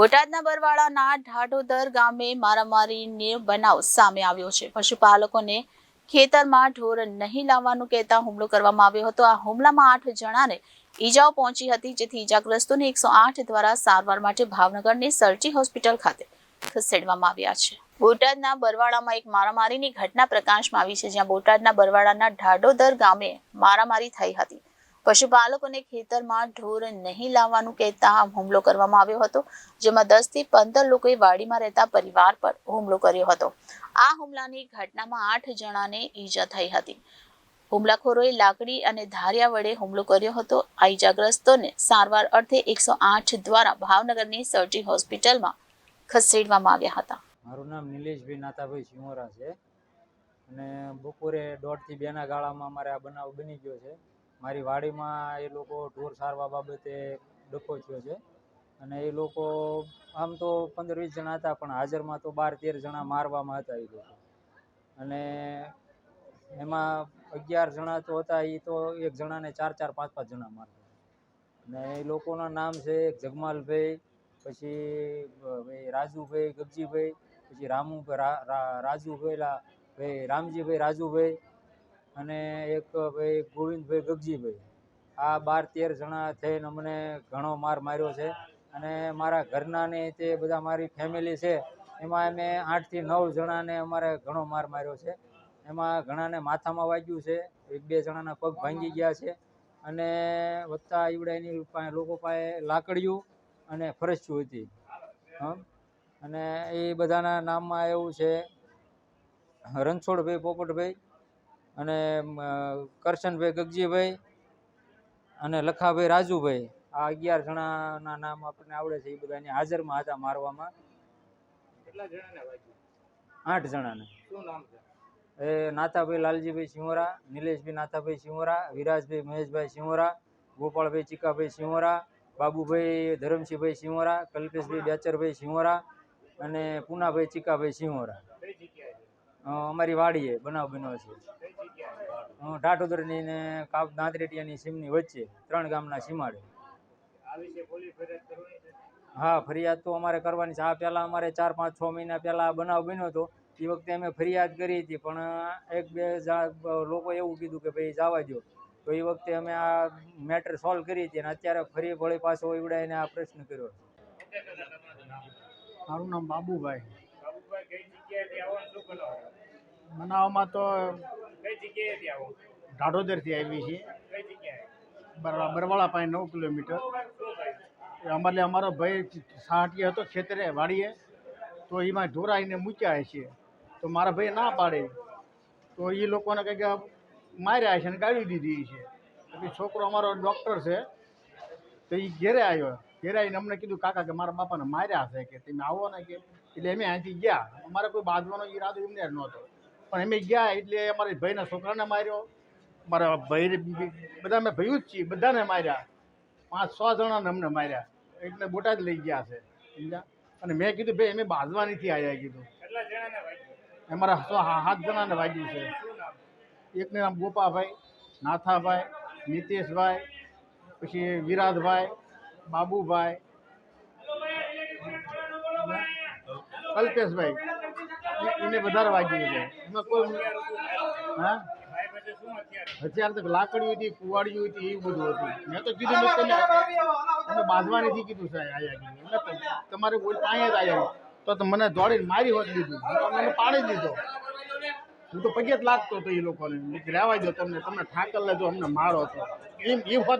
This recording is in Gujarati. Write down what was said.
બોટાદના બરવાડાના ઢાઢોદર ગામે મારામારીને બનાવ સામે આવ્યો છે. પશુપાલકોને ખેતરમાં ઢોર નહીં લાવવાનું કહેતા હુમલો કરવામાં આવ્યો હતો. આ હુમલામાં આઠ જણાને ઈજાઓ પહોંચી હતી, જેથી ઈજાગ્રસ્તોને એકસો આઠ દ્વારા સારવાર માટે ભાવનગરની સર્જી હોસ્પિટલ ખાતે ખસેડવામાં આવ્યા છે. બોટાદના બરવાડામાં એક મારામારીની ઘટના પ્રકાશમાં આવી છે, જ્યાં બોટાદના બરવાડાના ઢાઢોદર ગામે મારામારી થઈ હતી. પશુપાલકોને ખેતરમાં ઢોર નહીં લાવવાનું કહેતા હુમલો કરવામાં આવ્યો હતો, જેમાં દસથી પંદર લોકોએ વાડીમાં રહેતા પરિવાર પર હુમલો કર્યો હતો. આ હુમલાની ઘટનામાં આઠ જણાને ઈજા થઈ હતી. હુમલાખોરોએ લાકડી અને ધારિયા વડે હુમલો કર્યો હતો. આ ઈજાગ્રસ્તોને સારવાર અર્થે એકસો આઠ દ્વારા ભાવનગરની સર્જી હોસ્પિટલમાં ખસેડવામાં આવ્યા હતા. મારું નામ નિલેશભાઈ નાથાભાઈ સિમોરા છે. અને બપોરે દોઢથી બેના ગાળામાં અમારે આ બનાવ બની ગયો છે. મારી વાડીમાં એ લોકો ઢોર સારવા બાબતે ડખો થયો છે. અને એ લોકો આમ તો પંદર વીસ જણા હતા, પણ હાજરમાં તો બાર તેર જણા મારવામાં હતા એ લોકો. અને એમાં અગિયાર જણા તો હતા એ તો એક જણાને ચાર ચાર, પાંચ પાંચ જણા મારતા. અને એ લોકોના નામ છે જગમાલભાઈ, પછી ભાઈ રાજુભાઈ ગબજીભાઈ પછી રામુ રાજુભાઈ ભાઈ રામજીભાઈ, રાજુભાઈ અને એક ભાઈ ગોવિંદભાઈ ગગજીભાઈ. આ બાર તેર જણા થઈને અમને ઘણો માર માર્યો છે. અને મારા ઘરનાને તે બધા મારી ફેમિલી છે. એમાં અમે આઠથી નવ જણાને અમારે ઘણો માર માર્યો છે. એમાં ઘણાને માથામાં વાગ્યું છે. એક બે જણાના પગ ભાંગી ગયા છે. અને વત્તા ઈવડાની પાસે લોકો પાસે લાકડીયું અને ફરસ્યું હતી. અને એ બધાના નામમાં એવું છે રણછોડભાઈ પોપટભાઈ. અને કરશનભાઈ ગગજીભાઈ અને લખાભાઈ રાજુભાઈ આ અગિયાર જણાના નામ આપણને આવડે છે એ બધાની હાજરમાં હતા મારવામાં. આઠ જણાને. શું નામ છે? એ નાથાભાઈ લાલજીભાઈ સિંહોરા નિલેશભાઈ નાથાભાઈ સિંહોરા વિરાજભાઈ મહેશભાઈ સિંહોરા ગોપાળભાઈ ચીકાભાઈ સિંહોરા બાબુભાઈ ધરમસિંહભાઈ સિંહોરા કલ્પેશભાઈ બેચરભાઈ સિંહોરા અને પૂનાભાઈ ચીકાભાઈ સિંહોરા. અમારી વાડીએ બનાવ બન્યો છે. જગ્યાએ ને કાપ દાંતરેટિયાની સીમની વચ્ચે ત્રણ ગામના સીમાડે. આ વિશે પોલીસ ફરિયાદ કરવાની છે હા ફરિયાદ તો અમારે કરવાની છે. આ પહેલાં અમારે ચાર પાંચ છ મહિના પહેલાં આ બનાવ બન્યો હતો. એ વખતે અમે ફરિયાદ કરી હતી પણ એક બે લોકો લોકોએ એવું કીધું કે ભાઈ જવા દો તો એ વખતે અમે આ મેટર સોલ્વ કરી હતી અને અત્યારે ફરી વળી પાછો એવડાઈને આ પ્રશ્ન કર્યો. મારું નામ બાબુભાઈ. બનાવમાં તો કઈ જગ્યાએથી આવો? ઢાઢોદરથી આવી છીએ. કઈ જગ્યાએ? બરવાળા પાસે નવ કિલોમીટર. એ અમારે અમારો ભાઈ સાહટી હતો ખેતરે વાડીએ. તો એમાં ઢોરાઈને મૂક્યા છે. તો મારા ભાઈ ના પાડે. તો એ લોકોને કંઈક માર્યા છે અને ગાળી દીધી છે. પછી છોકરો અમારો ડૉક્ટર છે. તો એ ઘેરે આવ્યો. ઘેરે આવીને અમને કીધું કાકા કે મારા બાપાને માર્યા છે કે? તમે આવો ને કે? એટલે અમે અહીંથી ગયા. અમારે કોઈ બાંધવાનો ઈરાદો એમને નહોતો. પણ અમે ગયા એટલે અમારા ભાઈના છોકરાને માર્યો. મારા ભાઈ બધા અમે ભયું જ છીએ બધાને માર્યા. પાંચ છ જણાને અમને માર્યા. એટલે જ લઈ ગયા છે સમજ્યા? અને મેં કીધું ભાઈ અમે બાંધવાનીથી આવ્યા કીધું. અમારા સાત જણાને વાગ્યું છે. એકને નામ ગોપાભાઈ નાથાભાઈ નીતેશભાઈ પછી વિરાજભાઈ બાબુભાઈ. કલ્પેશભાઈ. એને વધારે વાગ્યું છે. એમાં કોઈ હા? અત્યારે તો લાકડીઓ હતી, કુવાડીઓ હતી, એવું બધું હતું. મેં તો કીધું તમે તમે બાંધવાનીથી કીધું સાહેબ આયા કીધું. તમારે કોઈ પાસે જ આવ્યા તો તો મને દોડીને મારી હોત દીધું મને પાડી દીધો. હું તો પગે જ લાગતો હતો એ લોકોને. રહેવા દો તમને તમને ઠાકર લેજો, અમને મારો હતો એમ એ હોત